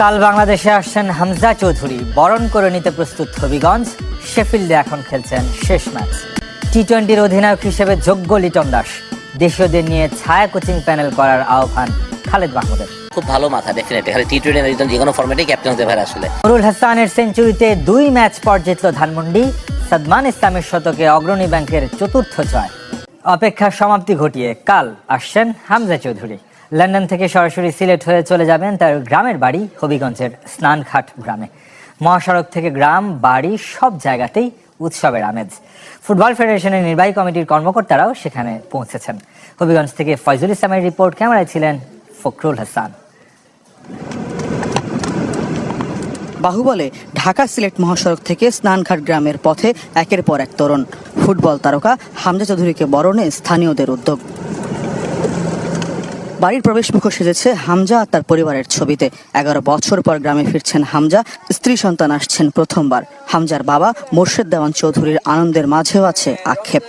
কাল বাংলাদেশে আসছেন হামজা চৌধুরী। বরণ করে নিতে প্রস্তুত হবিগঞ্জ। শেফিল্ডে এখন খেলছেন শেষ ম্যাচ। টি টোয়েন্টির অধিনায়ক হিসেবে যোগ্য লিটন দাস। দেশীয়দের নিয়ে ছায়া কোচিং প্যানেল করার আহ্বান খালেদ মাহমুদের। খুব ভালো মাথা ডেফিনেটলি খালি টি টোয়েন্টি যে কোনো ফর্মেটেই ক্যাপ্টেন হতে পারে আসলে। নুরুল হাসানের সেঞ্চুরিতে দুই ম্যাচ পর জিতল ধানমন্ডি। সাদমান ইসলামের শতকে অগ্রণী ব্যাংকের চতুর্থ জয়। অপেক্ষার সমাপ্তি ঘটিয়ে কাল আসছেন হামজা চৌধুরী। লন্ডন থেকে সরাসরি সিলেট হয়ে চলে যাবেন তার গ্রামের বাড়ি হবিগঞ্জের স্নানঘাট গ্রামে। মহাসড়ক থেকে গ্রাম, বাড়ি সব জায়গাতেই উৎসবের আমেজ। ফুটবল ফেডারেশনের নির্বাহী কমিটির কর্মকর্তারাও সেখানে পৌঁছেছেন। হবিগঞ্জ থেকে ফয়জুল ইসলামের রিপোর্ট, ক্যামেরায় ছিলেন ফখরুল হাসান। বাহুবলে, ঢাকা সিলেট মহাসড়ক থেকে স্নানঘাট গ্রামের পথে একের পর এক তরুণ। ফুটবল তারকা হামজা চৌধুরীকে বরণে স্থানীয়দের উদ্যোগ। বাড়ির প্রবেশ প্রবেশমুখ সেজেছে হামজা আর তার পরিবারের ছবিতে। এগারো বছর পর গ্রামে ফিরছেন হামজা। স্ত্রী সন্তান আসছেন প্রথমবার। হামজার বাবা মোর্শেদ দেওয়ান চৌধুরীর আনন্দের মাঝেও আছে আক্ষেপ।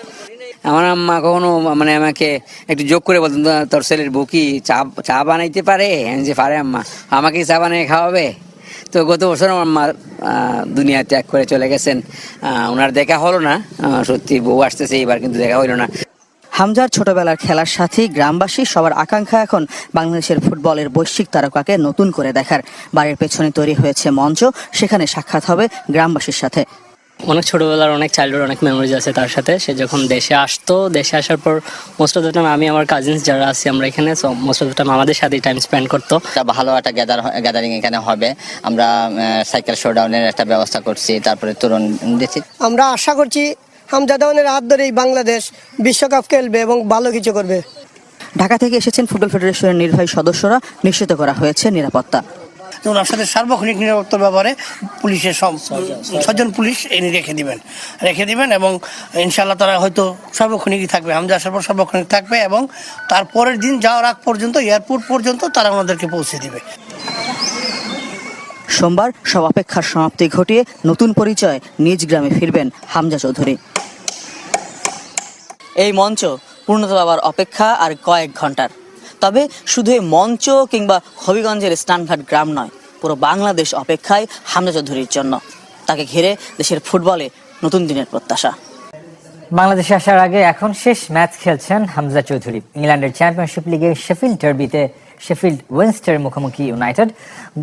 আমার আম্মা কখনো মানে আমাকে একটু যোগ করে বলতেন, তোর ছেলের বউ কি চা চা বানাইতে পারে? যে পারে আম্মা। আমাকে চা বানিয়ে খাওয়াবে? তো গত বছর আমার মা দুনিয়া ত্যাগ করে চলে গেছেন। ওনার দেখা হলো না। সত্যি বউ আসতেছে এবার কিন্তু দেখা হইল না। হামজার ছোটবেলার খেলার সাথেই গ্রামবাসী সবার আকাঙ্ক্ষা এখন বাংলাদেশের ফুটবলের বৈশ্বিক তারকাকে নতুন করে দেখার। বাড়ির পেছনে তৈরি হয়েছে মঞ্চ সেখানে সাক্ষাৎ হবে গ্রামবাসীর সাথে। অনেক ছোটবেলার অনেক চাইল্ডহুড অনেক মেমোরিজ আছে তার সাথে। সে যখন দেশে আসতো দেশে আসার পর মোস্ট অফ দ্য টাইম আমি আমার কাজিনস যারা আছি আমরা এখানে so most of the time আমাদের সাথেই টাইম স্পেন্ড করতো। একটা ভালো একটা গ্যাদার গ্যাদারিং এখানে হবে। আমরা সাইকেল শোডাউনের একটা ব্যবস্থা করছি তারপরে তরুণ দিচ্ছি। আমরা আশা করছি হামজাদানের হাত ধরেই বাংলাদেশ বিশ্বকাপ খেলবে এবং ভালো কিছু করবে। ঢাকা থেকে এসেছেন ফুটবল ফেডারেশনের নির্বাহী সদস্যরা। নিশ্চিত করা হয়েছে নিরাপত্তা। ওনার সাথে সার্বক্ষণিক নিরাপত্তার ব্যাপারে পুলিশের সব- ছজন পুলিশ এনে রেখে দিবেন। রেখে দিবেন এবং ইনশাল্লাহ তারা হয়তো সার্বক্ষণিকই থাকবে। হামজা আসার পর সার্বক্ষণিক থাকবে এবং তারপরের দিন যাওয়ার আগ পর্যন্ত এয়ারপোর্ট পর্যন্ত তারা ওনাদেরকে পৌঁছে দিবে। সোমবার সব অপেক্ষার সমাপ্তি ঘটিয়ে নতুন পরিচয় নিজ গ্রামে ফিরবেন হামজা চৌধুরী। এই মঞ্চ পূর্ণতা পাওয়ার অপেক্ষা আর কয়েক ঘণ্টার। তবে শুধু এই মঞ্চ কিংবা হবিগঞ্জের স্টানঘাট গ্রাম নয়, পুরো বাংলাদেশ অপেক্ষায় হামজা চৌধুরীর জন্য। তাকে ঘিরে দেশের ফুটবলে নতুন দিনের প্রত্যাশা। বাংলাদেশে আসার আগে এখন শেষ ম্যাচ খেলছেন হামজা চৌধুরী। ইংল্যান্ডের চ্যাম্পিয়নশিপ লিগে শেফিল্ড ডার্বিতে শেফিল্ড ওয়েনস্টার মুখোমুখি ইউনাইটেড।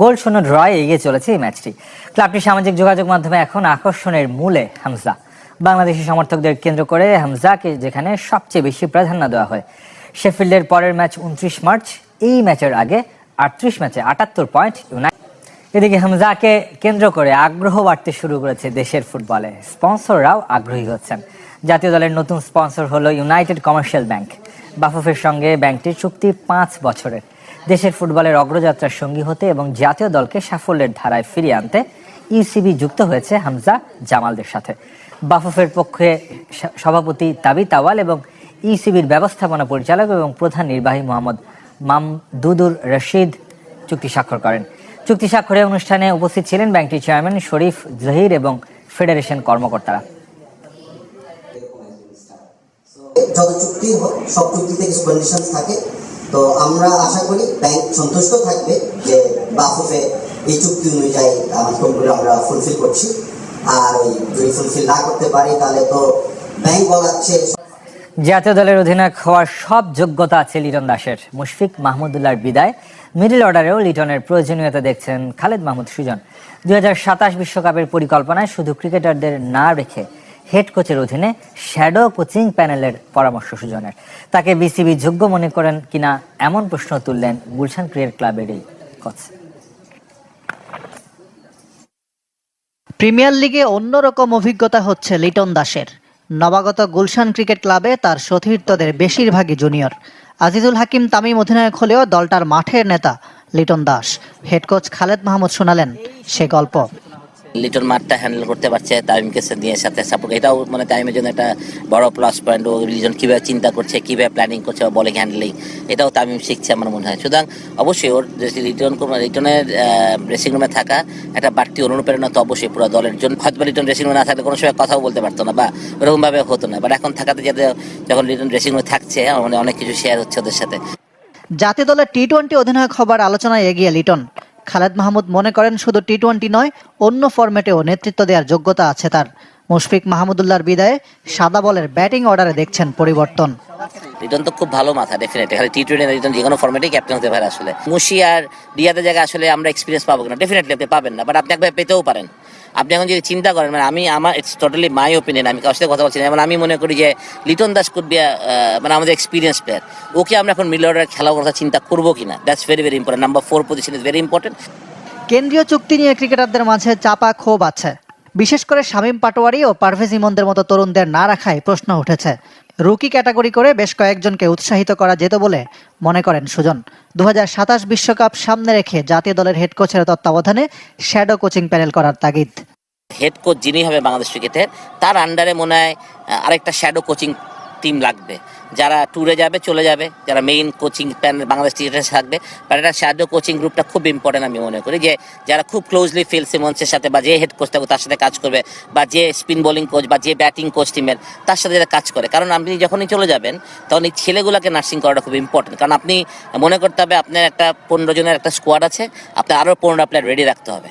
গোল শূন্য ড্রয়ে এগিয়ে চলেছে এই ম্যাচটি। ক্লাবটি সামাজিক যোগাযোগ মাধ্যমে এখন আকর্ষণের মূলে হামজা। বাংলাদেশি সমর্থকদের কেন্দ্র করে হামজাকে যেখানে সবচেয়ে বেশি প্রাধান্য দেওয়া হয়। শেফিল্ডের পরের ম্যাচ উনত্রিশ মার্চ, এই ম্যাচের আগে আটত্রিশ ম্যাচে আটাত্তর পয়েন্ট ইউনাইটেড এদিকে হামজাকে কেন্দ্র করে আগ্রহ বাড়তে শুরু করেছে দেশের ফুটবলে। স্পন্সররাও আগ্রহী হচ্ছেন। জাতীয় দলের নতুন স্পন্সর হলো ইউনাইটেড কমার্শিয়াল ব্যাংক। বাফুফের সঙ্গে ব্যাংকটির চুক্তি পাঁচ বছরের। দেশের ফুটবলের অগ্রযাত্রার সঙ্গী হতে এবং জাতীয় দলকে সাফল্যের ধারায় ফিরিয়ে আনতে ইউসিবি যুক্ত হয়েছে হামজা জামালদের সাথে। বাফুফের পক্ষে সভাপতি তাবি তাওয়াল এবং ইসিবির ব্যবস্থাপনা পরিচালক এবং প্রধান নির্বাহী মোহাম্মদ মামদুদুর রশিদ চুক্তি স্বাক্ষর করেন। চুক্তি স্বাক্ষরের অনুষ্ঠানে উপস্থিত ছিলেন ব্যাংকটির চেয়ারম্যান শরীফ জহির এবং ফেডারেশন কর্মকর্তারা। যত চুক্তি হোক সব চুক্তিতে কিছু থাকে। তো আমরা আশা করি ব্যাংক সন্তুষ্ট থাকবে যে বাফুফে এই চুক্তি অনুযায়ী আমরা ফুলফিল করছি। আর ওই যদি ফুলফিল না করতে পারি, তাহলে তো ব্যাংক বলাচ্ছে। জাতীয় দলের অধিনায়ক হওয়ার সব যোগ্যতা আছে লিটন দাসের। মুশফিক মাহমুদুল্লাহর বিদায়। মিডল অর্ডারেও লিটনের প্রয়োজনীয়তা দেখছেন খালেদ মাহমুদ সুজন। দুই বিশ্বকাপের পরিকল্পনায় শুধু ক্রিকেটারদের না রেখে হেড কোচের অধীনে শ্যাডো কোচিং প্যানেলের পরামর্শ সুজনের। তাকে বিসিবি যোগ্য মনে করেন কিনা এমন প্রশ্ন তুললেন গুলশান ক্রিকেট ক্লাবের এই কোচ প্রিমিয়ার লিগে অন্যরকম অভিজ্ঞতা হচ্ছে লিটন দাসের। নবাগত গুলশান ক্রিকেট ক্লাবে তার সতীর্থদের বেশিরভাগই জুনিয়র। আজিজুল হাকিম তামিম অধিনায়ক হলেও দলটার মাঠের নেতা লিটন দাস। হেড কোচ খালেদ মাহমুদ শোনালেন সে গল্প। লিটন মাঠটা হ্যান্ডেল করতে পারছে তামিমকে দিয়ে সাথে সাপোর্ট এটাও মানে তামিমের জন্য একটা বড় প্লাস পয়েন্ট ও লিজন কীভাবে চিন্তা করছে, কীভাবে প্ল্যানিং করছে বা বলিং হ্যান্ডলিং এটাও তামিম শিখছে আমার মনে হয়। সুতরাং অবশ্যই ওর লিটন লিটনের ড্রেসিং রুমে থাকা একটা বাড়তি অনুপ্রেরণা তো অবশ্যই পুরো দলের জন্য। হয়তো লিটন ড্রেসিং রুমে না থাকলে কোনো সময় কথাও বলতে পারতো না বা ওরকমভাবে হতো না। বাট এখন থাকাতে যাতে যখন লিটন ড্রেসিং রুমে থাকছে মনে অনেক কিছু শেয়ার হচ্ছে ওদের সাথে। জাতীয় দলের টি টোয়েন্টি অধিনায়ক হবার আলোচনায় এগিয়ে লিটন। খালেদ মাহমুদ মনে করেন শুধু টি টোয়েন্টি নয়, অন্য ফরম্যাটেও নেতৃত্ব দেওয়ার যোগ্যতা আছে তার। মুশফিক মাহমুদুল্লাহর বিদায়ে সাদা বলের ব্যাটিং অর্ডারে দেখছেন পরিবর্তন। রিটন তো খুব ভালো মাথা ডেফিনেটলি খালি টি টোয়েন্টি রিটন যে কোনো ফর্মেটেই ক্যাপ্টেন হতে পারে আসলে। মুশি আর রিয়াদের জায়গায় আসলে আমরা এক্সপিরিয়েন্স পাবো কিনা? ডেফিনেটলি আপনি পাবেন না বাট আপনি একবার পেতেও পারেন। আপনি এখন যদি চিন্তা করেন মানে আমি আমার ইটস টোটালি মাই ওপিনিয়ন আমি কারোর সাথে কথা বলছি না। যেমন আমি মনে করি যে লিটন দাস কুড বি মানে আমাদের এক্সপিরিয়েন্স প্লেয়ার ওকে আমরা এখন মিডল অর্ডার খেলার কথা চিন্তা করব কিনা? That's very very important number four position is very important কেন্দ্রীয় চুক্তি নিয়ে ক্রিকেটারদের মাঝে চাপা ক্ষোভ আছে। বিশেষ করে শামীম পাটোয়ারি ও পারভেজ ইমনদের মতো তরুণদের না রাখায় প্রশ্ন উঠেছে। রুকি ক্যাটাগরি করে বেশ কয়েকজনকে উৎসাহিত করা যেত বলে মনে করেন সুজন। দু বিশ্বকাপ সামনে রেখে জাতীয় দলের হেড কোচের তত্ত্বাবধানে শ্যাডো কোচিং প্যানেল করার তাগিদ। হেড কোচ যিনি হবে বাংলাদেশ ক্রিকেটের, তার আন্ডারে মনে হয় আরেকটা শ্যাডো কোচিং টিম লাগবে। যারা ট্যুরে যাবে, চলে যাবে। যারা মেইন কোচিং প্যানেল বাংলাদেশ ক্রিকেটে থাকবে। একটা শ্যাডো কোচিং গ্রুপটা খুব ইম্পর্টেন্ট আমি মনে করি যে, যারা খুব ক্লোজলি ফিল সিমন্সের সাথে বা যে হেড কোচ থাকবে তার সাথে কাজ করবে, বা যে স্পিন বোলিং কোচ বা যে ব্যাটিং কোচ টিমের তার সাথে যারা কাজ করে। কারণ আপনি যখনই চলে যাবেন, তখন এই ছেলেগুলোকে নার্সিং করাটা খুব ইম্পর্টেন্ট কারণ আপনি মনে করতে হবে আপনার একটা পনেরো জনের একটা স্কোয়াড আছে, আপনার আরও পনেরো প্লেয়ার রেডি রাখতে হবে।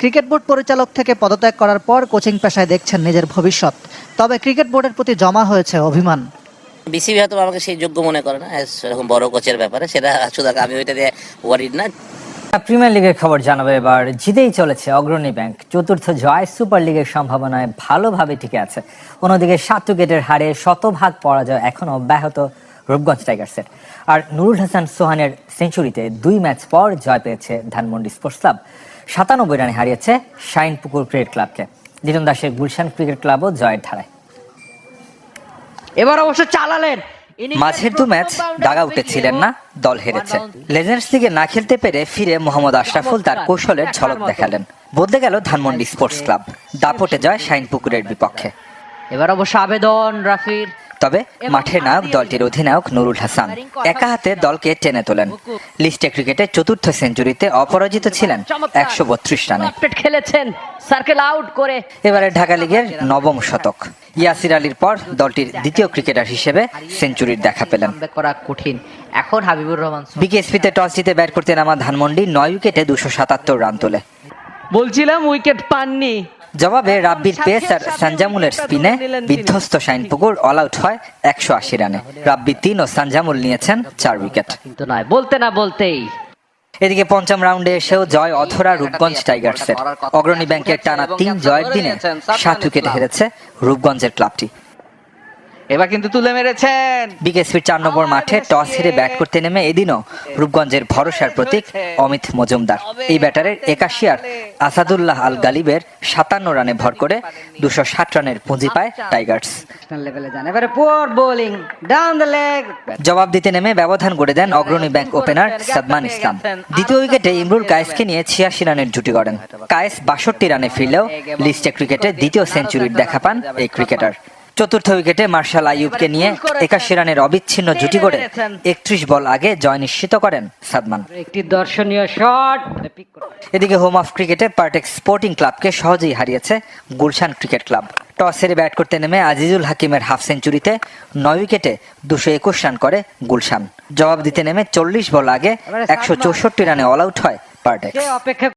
ক্রিকেট বোর্ড পরিচালক থেকে পদত্যাগ করার পর কোচিং পেশায় দেখছেন নিজের ভবিষ্যৎ। তবে ক্রিকেট বোর্ডের প্রতি জমা হয়েছে অভিমান। বিসিবি হয়তো আমাকে সেই যোগ্য মনে করে না as এরকম বড় কোচের ব্যাপারে সেটা সুতরাং আমি ওইটা দিয়ে ওয়ারিড না। প্রিমিয়ার লিগের খবর জানাবে এবার জিতেই চলেছে অগ্রণী ব্যাংক চতুর্থ জয় সুপার লিগের সম্ভাবনায় ভালোভাবে টিকে আছে। অন্যদিকে সাত উইকেটের হারে শতভাগ পরাজয় এখনও অব্যাহত রূপগঞ্জ টাইগার্সের আর নুরুল হাসান সোহানের সেঞ্চুরিতে দুই ম্যাচ পর জয় পেয়েছে ধানমন্ডি স্পোর্টস ক্লাব সাতানব্বই রানে হারিয়েছে শাইনপুকুর ক্রিকেট ক্লাবকে। লিটন দাসের গুলশান ক্রিকেট ক্লাবও জয়ের ধারায়। এবার অবশ্য চালালেন। মাঝের দু ম্যাচ দাগা উঠেছিলেন না দল হেরেছে। লেজেন্ডস লিগে না খেলতে পেরে ফিরে মোহাম্মদ আশরাফুল তার কৌশলের ঝলক দেখালেন। বদলে গেল ধানমন্ডি স্পোর্টস ক্লাব। দাপটে জয় শাইনপুকুরের বিপক্ষে। এবার অবশ্য আবেদন রাফির। তবে মাঠের নায়ক দলটির অধিনায়ক নুরুল হাসান। একা হাতে দলকে টেনে তোলেন। লিস্টে ক্রিকেটে চতুর্থ সেঞ্চুরিতে অপরাজিত ছিলেন একশো বত্রিশ রানে। খেলেছেন। সার্কেল আউট করে এবারে ঢাকা লিগের নবম শতক। ইয়াসির আলীর পর দলটির দ্বিতীয় ক্রিকেটার হিসেবে সেঞ্চুরির দেখা পেলেন। করা কঠিন এখন হাবিবুর রহমান বিকেএসপিতে টস জিতে ব্যাট করতে নামা ধানমন্ডি নয় উইকেটে দুশো সাতাত্তর রান তোলে। বলছিলাম উইকেট পাননি। জবাবে রাব্বির পেস আর সানজামুলের স্পিনে বিধ্বস্ত শাইনপুকুর অল আউট হয় একশো আশি রানে। রাব্বি তিন ও সানজামুল নিয়েছেন চার উইকেট। কিন্তু নয় বলতে না বলতেই। এদিকে পঞ্চম রাউন্ডে এসেও জয় অথরা রূপগঞ্জ টাইগার্সের। অগ্রণী ব্যাংকের টানা তিন জয়ের দিনে সাত উইকেট হেরেছে রূপগঞ্জের ক্লাবটি। এবার কিন্তু তুলে মেরেছেন। বিকেএসপির চার নম্বর মাঠে টস হেরে ব্যাট করতে নেমে এদিনও রূপগঞ্জের ভরসার প্রতীক অমিত মজুমদার। এই ব্যাটারের একাশি আর আসাদুল্লাহ আল গালিবের সাতান্ন রানে ভর করে দুশো ষাট রানের পুঁজি পায় টাইগার্স। লেভেলে যান। এবারে poor bowling down the leg জবাব দিতে নেমে ব্যবধান গড়ে দেন অগ্রণী ব্যাংক ওপেনার সাদমান ইসলাম। দ্বিতীয় উইকেটে ইমরুল কায়েসকে নিয়ে ছিয়াশি রানের জুটি গড়েন। কায়েস বাষট্টি রানে ফিরলেও লিস্টে ক্রিকেটে দ্বিতীয় সেঞ্চুরির দেখা পান এই ক্রিকেটার। চতুর্থ উইকেটে মার্শাল আইয়ুবকে নিয়ে একাশি রানের অবিচ্ছিন্ন জুটি গড়ে একত্রিশ বল আগে জয় নিশ্চিত করেন সাদমান। একটি দর্শনীয় শট এদিকে হোম অফ ক্রিকেটে পার্টেক স্পোর্টিং ক্লাবকে সহজেই হারিয়েছে গুলশান ক্রিকেট ক্লাব টস হেরে ব্যাট করতে নেমে আজিজুল হাকিমের হাফ সেঞ্চুরিতে নয় উইকেটে দুশো একুশ রান করে গুলশান। জবাব দিতে নেমে চল্লিশ বল আগে একশো চৌষট্টি রানে অল আউট হয় পার্টেক্স অপেক্ষা